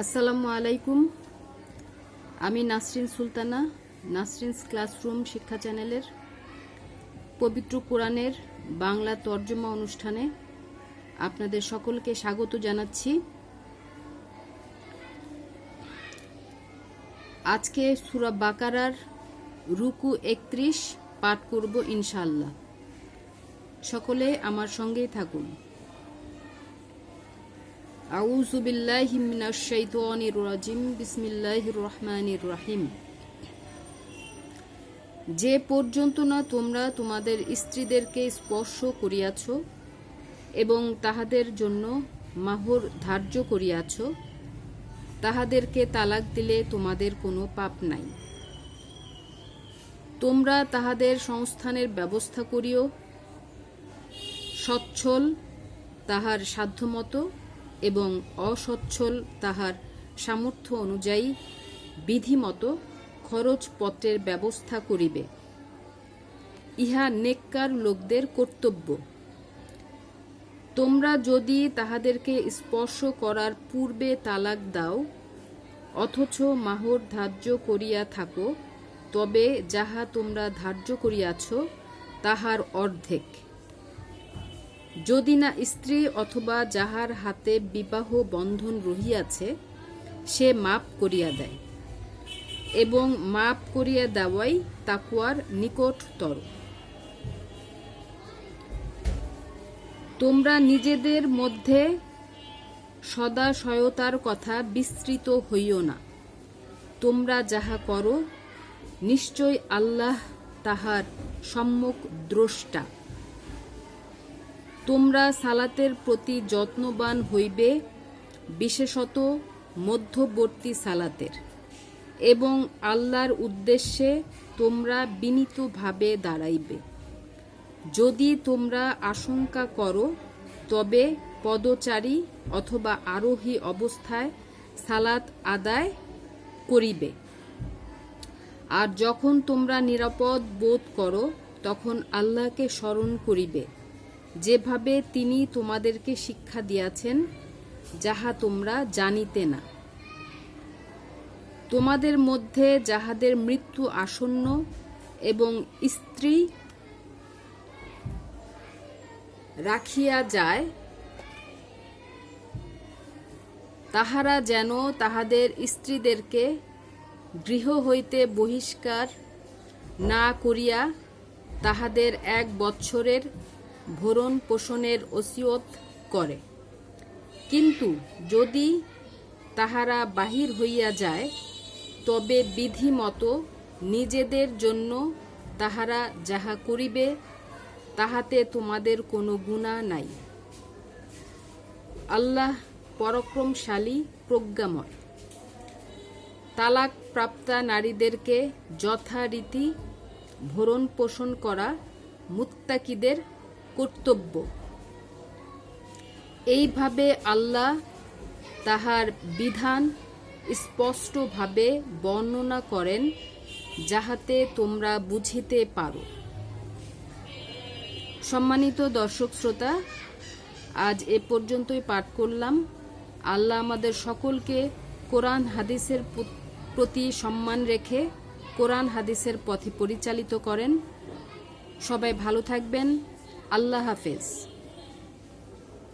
আসসালামু আলাইকুম। আমি নাসরিন সুলতানা, নাসরিনস ক্লাসরুম শিক্ষা চ্যানেলের পবিত্র কোরআনের বাংলা তর্জমা অনুষ্ঠানে আপনাদের সকলকে স্বাগত জানাচ্ছি। আজকে সুরা বাকারার রুকু একত্রিশ পাঠ করব ইনশাল্লাহ সকলে আমার সঙ্গেই থাকুন। আউযু বিল্লাহি মিনাশ শাইতানির রাজিম। বিসমিল্লাহির রহমানির রহিম। যে পর্যন্ত না তোমরা তোমাদের স্ত্রীদেরকে স্পর্শ করিয়াছ এবং তাহাদের জন্য মাহর ধার্য করিয়াছ, তাহাদেরকে তালাক দিলে তোমাদের কোনো পাপ নাই। তোমরা তাহাদের সংস্থানের ব্যবস্থা করিও, সচ্ছল তাহার সাধ্যমতো এবং অসচ্ছল তাহার সামর্থ্য অনুযায়ী বিধিমতো খরচপত্রের ব্যবস্থা করিবে। ইহা নেককার লোকদের কর্তব্য। তোমরা যদি তাহাদেরকে স্পর্শ করার পূর্বে তালাক দাও, অথচ মাহর ধার্য করিয়া থাকো, তবে যাহা তোমরা ধার্য করিয়াছ, তাহার অর্ধেক। যদি না স্ত্রী অথবা যাহার হাতে বিবাহ বন্ধন রহিয়াছে, সে মাপ করিয়া দেয় এবং মাপ করিয়া দেওয়াই তাকুয়ার নিকটতর। তোমরা নিজেদের মধ্যে সদাশয়তার কথা বিস্তৃত হইও না। তোমরা যাহা করো, নিশ্চয় আল্লাহ তাহার সম্মুখ দ্রষ্টা। তোমরা সালাতের প্রতি যত্নবান হইবে, বিশেষত মধ্যবর্তী সালাতের। এবং আল্লাহর উদ্দেশ্যে তোমরা বিনীতভাবে দাঁড়াইবে। যদি তোমরা আশঙ্কা করো, তবে পদচারী অথবা আরোহী অবস্থায় সালাত আদায় করিবে। আর যখন তোমরা নিরাপদ বোধ করো, তখন আল্লাহকে স্মরণ করিবে। যেভাবে তিনি তোমাদেরকে শিক্ষা দিয়াছেন, যাহা তোমরা জানিতে না। তোমাদের মধ্যে যাহাদের মৃত্যু আসন্ন এবং স্ত্রী রাখিয়া যায়, তাহারা যেন তাহাদের স্ত্রীদেরকে গৃহ হইতে বহিষ্কার না করিয়া তাহাদের এক বৎসরের ভরণ পোষণের ওসিয়ত করে। কিন্তু যদি তাহারা বাহির হইয়া যায়, তবে বিধি মতো নিজেদের জন্য তাহারা যাহা করিবে, তাহাতে তোমাদের কোনো গুণা নাই। আল্লাহ পরাক্রমশালী, প্রজ্ঞাময়। তালাক প্রাপ্তা নারীদেরকে যথারীতি ভরণ পোষণ করা মুত্তাকিদের কর্তব্য। এইভাবে আল্লাহ তাহার বিধান স্পষ্টভাবে বর্ণনা করেন যাহাতে তোমরা বুঝিতে পারো। সম্মানিত দর্শক শ্রোতা, আজ এ পর্যন্তই পাঠ করলাম। আল্লাহ আমাদের সকলকে কোরআন হাদিসের প্রতি সম্মান রেখে কোরআন হাদিসের পথে পরিচালিত করেন। সবাই ভালো থাকবেন। আল্লাহ হাফেজ।